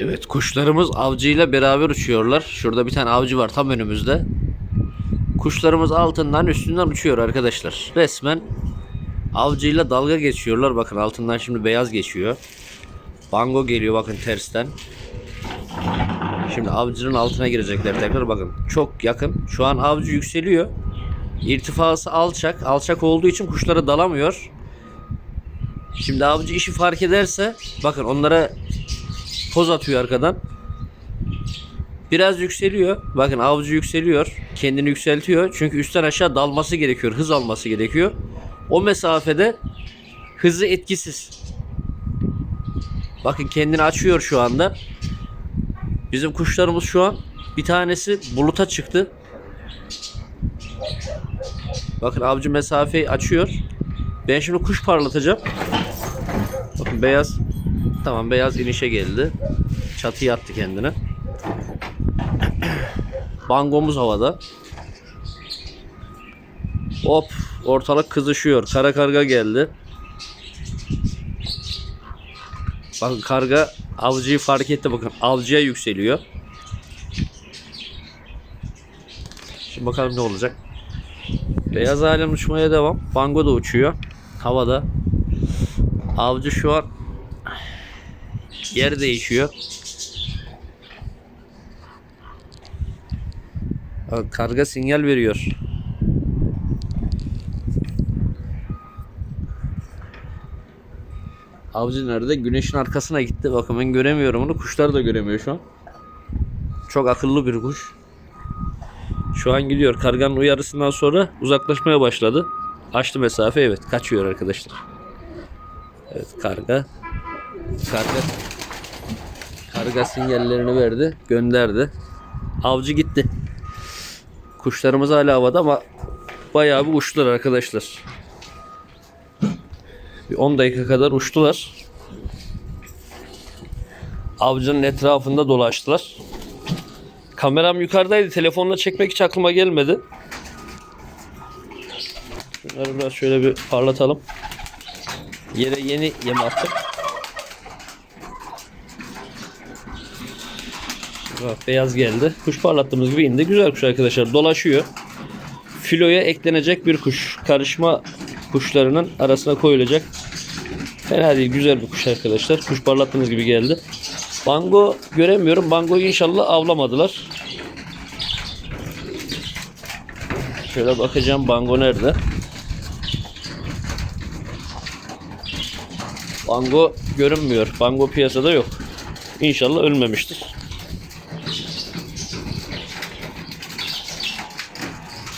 Evet kuşlarımız avcıyla beraber uçuyorlar. Şurada bir tane avcı var tam önümüzde. Kuşlarımız altından üstünden uçuyor arkadaşlar. Resmen avcıyla dalga geçiyorlar. Bakın altından şimdi beyaz geçiyor. Bango geliyor bakın tersten. Şimdi avcının altına girecekler tekrar bakın. Çok yakın. Şu an avcı yükseliyor. İrtifası alçak. Alçak olduğu için kuşlara dalamıyor. Şimdi avcı işi fark ederse bakın onlara poz atıyor arkadan. Biraz yükseliyor. Bakın avcı yükseliyor. Kendini yükseltiyor. Çünkü üstten aşağı dalması gerekiyor. Hız alması gerekiyor. O mesafede hızı etkisiz. Bakın kendini açıyor şu anda. Bizim kuşlarımız şu an bir tanesi buluta çıktı. Bakın avcı mesafeyi açıyor. Ben şimdi kuş parlatacağım. Bakın beyaz Tamam beyaz inişe geldi. Çatıya attı kendine. Bangomuz havada. Hop ortalık kızışıyor. Kara karga geldi. Bakın karga avcıyı fark etti bakın. Avcıya yükseliyor. Şimdi bakalım ne olacak. Beyaz alem uçmaya devam. Bango da uçuyor. Havada. Avcı şu an yer değişiyor. Karga sinyal veriyor. Avcı nerede? Güneşin arkasına gitti. Bakın ben göremiyorum onu. Kuşlar da göremiyor şu an. Çok akıllı bir kuş. Şu an gidiyor. Karganın uyarısından sonra uzaklaşmaya başladı. Açtı mesafe evet. Kaçıyor arkadaşlar. Evet karga. Karga karga sinyallerini verdi, gönderdi. Avcı gitti. Kuşlarımız hala havada ama bayağı bir uçtular arkadaşlar. Bir 10 dakika kadar uçtular. Avcının etrafında dolaştılar. Kameram yukarıdaydı. Telefonla çekmek hiç aklıma gelmedi. Şunları biraz şöyle bir parlatalım. Yere yeni yem attık. Bak beyaz geldi. Kuş parlattığımız gibi indi. Güzel kuş arkadaşlar. Dolaşıyor. Filoya eklenecek bir kuş. Karışma kuşlarının arasına koyulacak. Fena değil. Güzel bir kuş arkadaşlar. Kuş parlattığımız gibi geldi. Bango göremiyorum. Bango'yu inşallah avlamadılar. Şöyle bakacağım. Bango nerede? Bango görünmüyor. Bango piyasada yok. İnşallah ölmemiştir.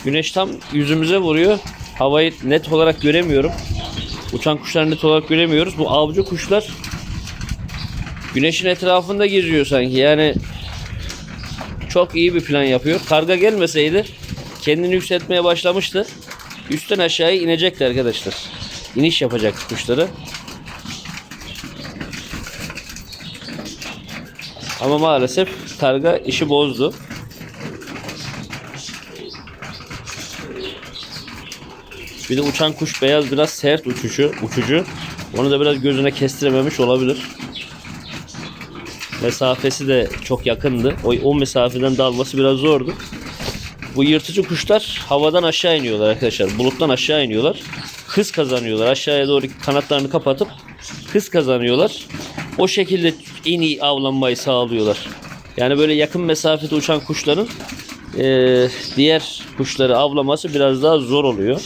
Güneş tam yüzümüze vuruyor. Havayı net olarak göremiyorum. Uçan kuşları net olarak göremiyoruz. Bu avcı kuşlar güneşin etrafında geziyor sanki. Yani çok iyi bir plan yapıyor. Karga gelmeseydi kendini yükseltmeye başlamıştı. Üstten aşağıya inecekti arkadaşlar. İniş yapacak kuşları. Ama maalesef karga işi bozdu. Bir de uçan kuş beyaz biraz sert uçuşu, uçucu. Onu da biraz gözüne kestirememiş olabilir. Mesafesi de çok yakındı. O, o mesafeden dalması biraz zordu. Bu yırtıcı kuşlar havadan aşağı iniyorlar arkadaşlar. Buluttan aşağı iniyorlar. Hız kazanıyorlar. Aşağıya doğru kanatlarını kapatıp hız kazanıyorlar. O şekilde en iyi avlanmayı sağlıyorlar. Yani böyle yakın mesafede uçan kuşların eee, diğer kuşları avlaması biraz daha zor oluyor.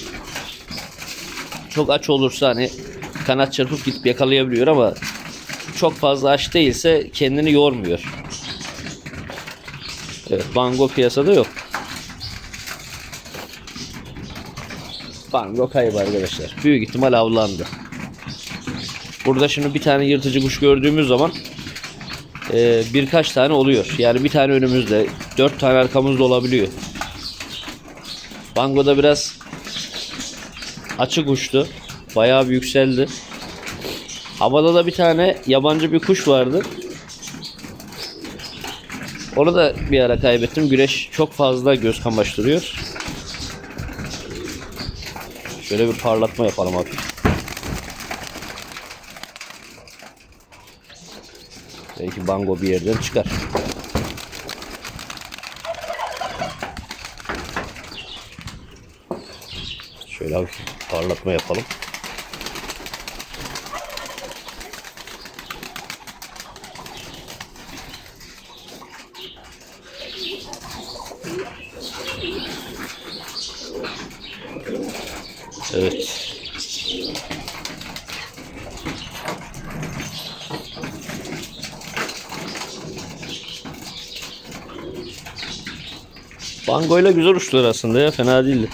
Çok aç olursa hani kanat çırpıp gidip yakalayabiliyor ama çok fazla aç değilse kendini yormuyor. Evet, Bango piyasada yok. Bango kayıp arkadaşlar. Büyük ihtimal avlandı. Burada şimdi bir tane yırtıcı kuş gördüğümüz zaman e, birkaç tane oluyor. Yani bir tane önümüzde, dört tane arkamızda olabiliyor. Bango'da biraz açık uçtu. Bayağı bir yükseldi. Havada da bir tane yabancı bir kuş vardı. Onu da bir ara kaybettim. Güneş çok fazla göz kamaştırıyor. Şöyle bir parlatma yapalım hafif. Belki bango bir yerden çıkar. Şöyle hafif parlatma yapalım. Evet. Bangoyla güzel uçtular aslında ya fena değildi.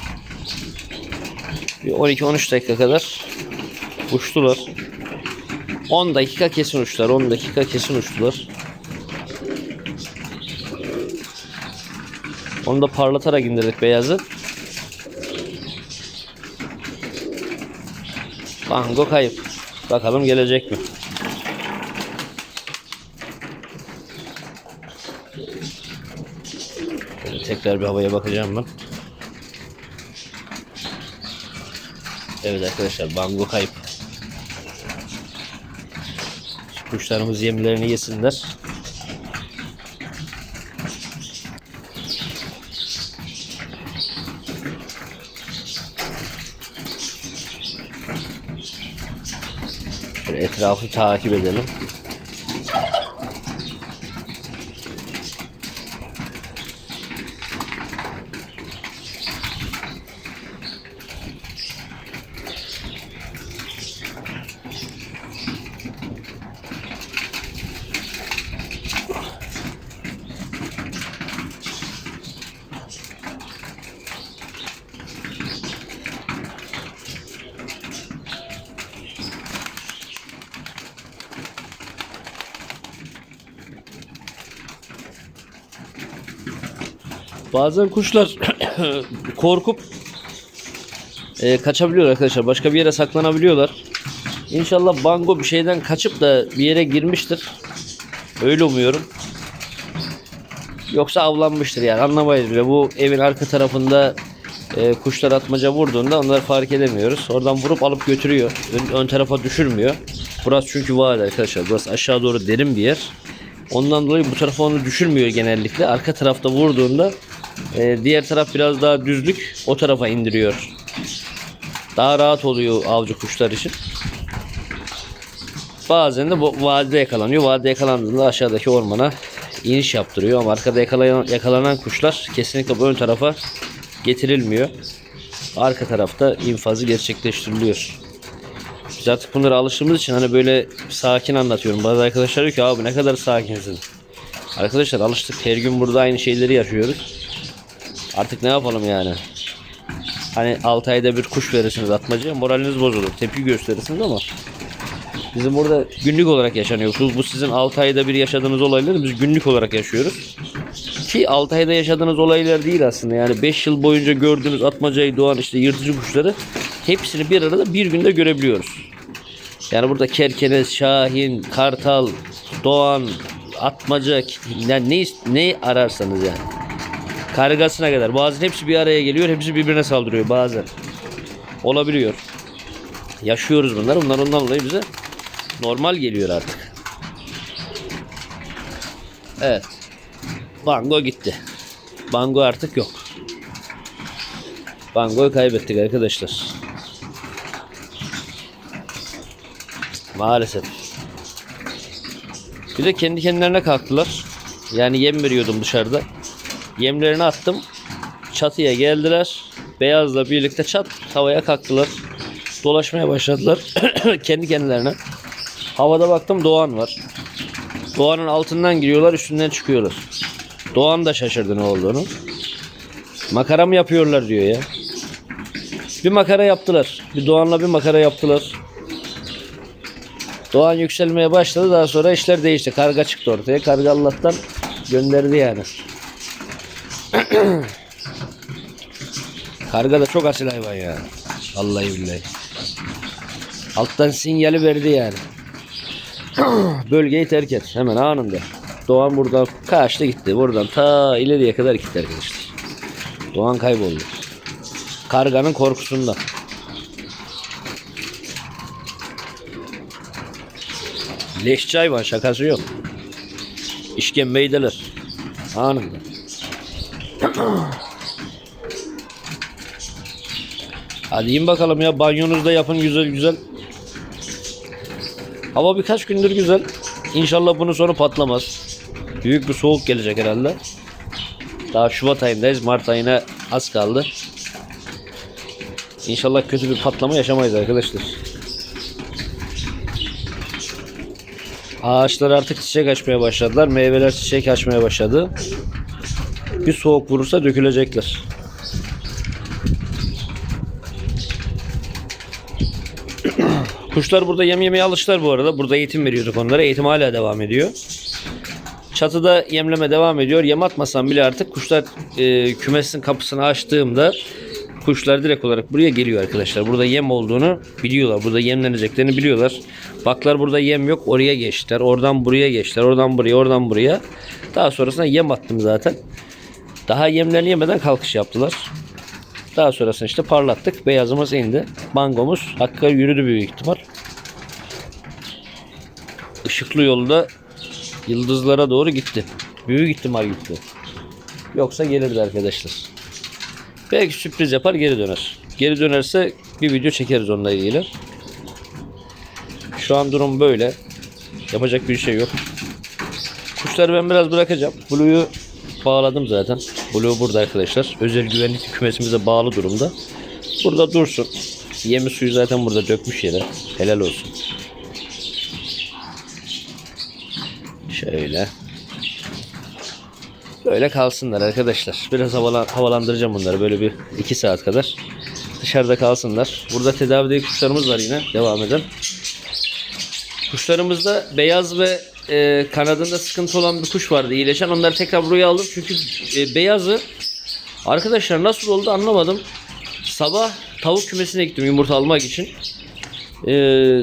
Bir 12-13 dakika kadar uçtular. 10 dakika kesin uçtular. 10 dakika kesin uçtular. Onu da parlatarak indirdik beyazı. Bango kayıp. Bakalım gelecek mi? Tekrar bir havaya bakacağım ben. Evet arkadaşlar bango kayıp. Şu Kuşlarımız yemlerini yesinler. Şöyle etrafı takip edelim. Bazen kuşlar korkup e, kaçabiliyor arkadaşlar. Başka bir yere saklanabiliyorlar. İnşallah bango bir şeyden kaçıp da bir yere girmiştir. Öyle umuyorum. Yoksa avlanmıştır yani anlamayız bile. Bu evin arka tarafında e, kuşlar atmaca vurduğunda onları fark edemiyoruz. Oradan vurup alıp götürüyor. Ön, ön tarafa düşürmüyor. Burası çünkü var arkadaşlar. Burası aşağı doğru derin bir yer. Ondan dolayı bu tarafa onu düşürmüyor genellikle. Arka tarafta vurduğunda e, diğer taraf biraz daha düzlük o tarafa indiriyor. Daha rahat oluyor avcı kuşlar için. Bazen de bu vadide yakalanıyor. Vadide yakalandığında aşağıdaki ormana iniş yaptırıyor. Ama arkada yakalayan, yakalanan kuşlar kesinlikle bu ön tarafa getirilmiyor. Arka tarafta infazı gerçekleştiriliyor. Biz artık bunlara alıştığımız için hani böyle sakin anlatıyorum. Bazı arkadaşlar diyor ki abi ne kadar sakinsin. Arkadaşlar alıştık. Her gün burada aynı şeyleri yaşıyoruz. Artık ne yapalım yani? Hani 6 ayda bir kuş verirsiniz atmacıya moraliniz bozulur. Tepki gösterirsiniz ama bizim burada günlük olarak yaşanıyor. Bu, bu sizin 6 ayda bir yaşadığınız olayları biz günlük olarak yaşıyoruz. Ki 6 ayda yaşadığınız olaylar değil aslında. Yani 5 yıl boyunca gördüğünüz atmacayı doğan işte yırtıcı kuşları hepsini bir arada bir günde görebiliyoruz. Yani burada kerkenes, şahin, kartal, doğan, atmaca, yani ne, ne ararsanız yani. Kargasına kadar. Bazen hepsi bir araya geliyor. Hepsi birbirine saldırıyor bazen. Olabiliyor. Yaşıyoruz bunları. Bunlar ondan dolayı bize normal geliyor artık. Evet. Bango gitti. Bango artık yok. Bango'yu kaybettik arkadaşlar. Maalesef. Bir de kendi kendilerine kalktılar. Yani yem veriyordum dışarıda. Yemlerini attım. Çatıya geldiler. Beyazla birlikte çat havaya kalktılar. Dolaşmaya başladılar. kendi kendilerine. Havada baktım Doğan var. Doğan'ın altından giriyorlar üstünden çıkıyorlar. Doğan da şaşırdı ne olduğunu. Makara mı yapıyorlar diyor ya. Bir makara yaptılar. Bir Doğan'la bir makara yaptılar. Doğan yükselmeye başladı. Daha sonra işler değişti. Karga çıktı ortaya. Karga Allah'tan gönderdi yani. Karga da çok asil hayvan ya. Vallahi billahi. Alttan sinyali verdi yani. Bölgeyi terk et. Hemen anında. Doğan buradan kaçtı gitti. Buradan ta ileriye kadar gitti arkadaşlar. Doğan kayboldu. Karganın korkusundan. Leşçi hayvan şakası yok. İşkembeydeler. Anında. Hadi in bakalım ya banyonuzda da yapın güzel güzel. Hava birkaç gündür güzel. İnşallah bunun sonu patlamaz. Büyük bir soğuk gelecek herhalde. Daha Şubat ayındayız. Mart ayına az kaldı. İnşallah kötü bir patlama yaşamayız arkadaşlar. Ağaçlar artık çiçek açmaya başladılar. Meyveler çiçek açmaya başladı. Bir soğuk vurursa dökülecekler. Kuşlar burada yem yemeye alıştılar bu arada. Burada eğitim veriyorduk onlara. Eğitim hala devam ediyor. Çatıda yemleme devam ediyor. Yem atmasam bile artık kuşlar e, kümesin kapısını açtığımda kuşlar direkt olarak buraya geliyor arkadaşlar. Burada yem olduğunu biliyorlar. Burada yemleneceklerini biliyorlar. Baklar burada yem yok. Oraya geçtiler. Oradan buraya geçtiler. Oradan buraya, oradan buraya. Daha sonrasında yem attım zaten. Daha yemlerini yemeden kalkış yaptılar. Daha sonrasında işte parlattık. Beyazımız indi. Bangomuz hakka yürüdü büyük ihtimal. Işıklı yolda yıldızlara doğru gitti. Büyük ihtimal gitti. Yoksa gelirdi arkadaşlar. Belki sürpriz yapar geri döner. Geri dönerse bir video çekeriz onunla ilgili. Şu an durum böyle. Yapacak bir şey yok. Kuşları ben biraz bırakacağım. Blue'yu bağladım zaten. Blue burada arkadaşlar. Özel güvenlik kümesimize bağlı durumda. Burada dursun. Yemi suyu zaten burada dökmüş yere. Helal olsun. Şöyle. Böyle kalsınlar arkadaşlar. Biraz havalan, havalandıracağım bunları böyle bir 2 saat kadar. Dışarıda kalsınlar. Burada tedavideki kuşlarımız var yine. Devam eden. Kuşlarımızda beyaz ve e, kanadında sıkıntı olan bir kuş vardı iyileşen. Onları tekrar buraya aldım. Çünkü e, beyazı arkadaşlar nasıl oldu anlamadım. Sabah tavuk kümesine gittim yumurta almak için. E,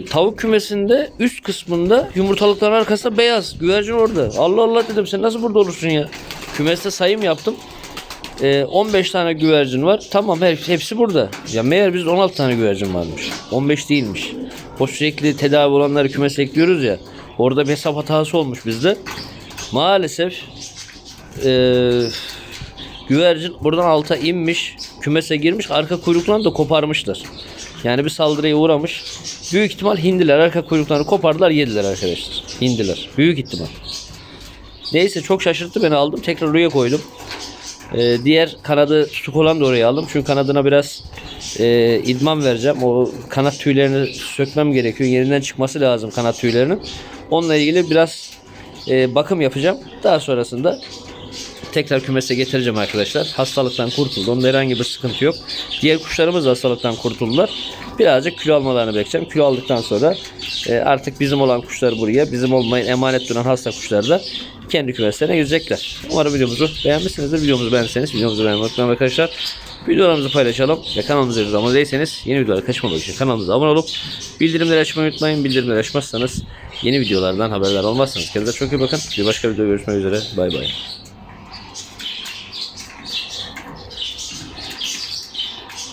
tavuk kümesinde üst kısmında yumurtalıkların arkasında beyaz. Güvercin orada. Allah Allah dedim sen nasıl burada olursun ya. Kümeste sayım yaptım. E, 15 tane güvercin var. Tamam hepsi, hepsi burada. Ya meğer biz 16 tane güvercin varmış. 15 değilmiş. O sürekli tedavi olanları kümese ekliyoruz ya. Orada bir hesap hatası olmuş bizde. Maalesef e, güvercin buradan alta inmiş. Kümese girmiş. Arka kuyruklarını da koparmışlar. Yani bir saldırıya uğramış. Büyük ihtimal hindiler. Arka kuyruklarını kopardılar yediler arkadaşlar. Hindiler. Büyük ihtimal. Neyse çok şaşırttı beni aldım. Tekrar oraya koydum. Ee, diğer kanadı tutuk olan da oraya aldım. Çünkü kanadına biraz e, idman vereceğim. O kanat tüylerini sökmem gerekiyor. Yerinden çıkması lazım kanat tüylerinin. Onunla ilgili biraz e, bakım yapacağım. Daha sonrasında tekrar kümese getireceğim arkadaşlar. Hastalıktan kurtuldu. Onda herhangi bir sıkıntı yok. Diğer kuşlarımız da hastalıktan kurtuldular. Birazcık kilo almalarını bekleyeceğim. Kilo aldıktan sonra e, artık bizim olan kuşlar buraya, bizim olmayın emanet duran hasta kuşlar da kendi kümeslerine girecekler. Umarım videomuzu beğenmişsinizdir. Videomuzu beğendiyseniz videomuzu beğenmeyi unutmayın arkadaşlar. Videolarımızı paylaşalım ve kanalımıza abone değilseniz yeni videolara kaçmamak için kanalımıza abone olup bildirimleri açmayı unutmayın. Bildirimleri açmazsanız yeni videolardan haberdar olmazsınız. Kendinize çok iyi bakın. Bir başka videoda görüşmek üzere. Bay bay.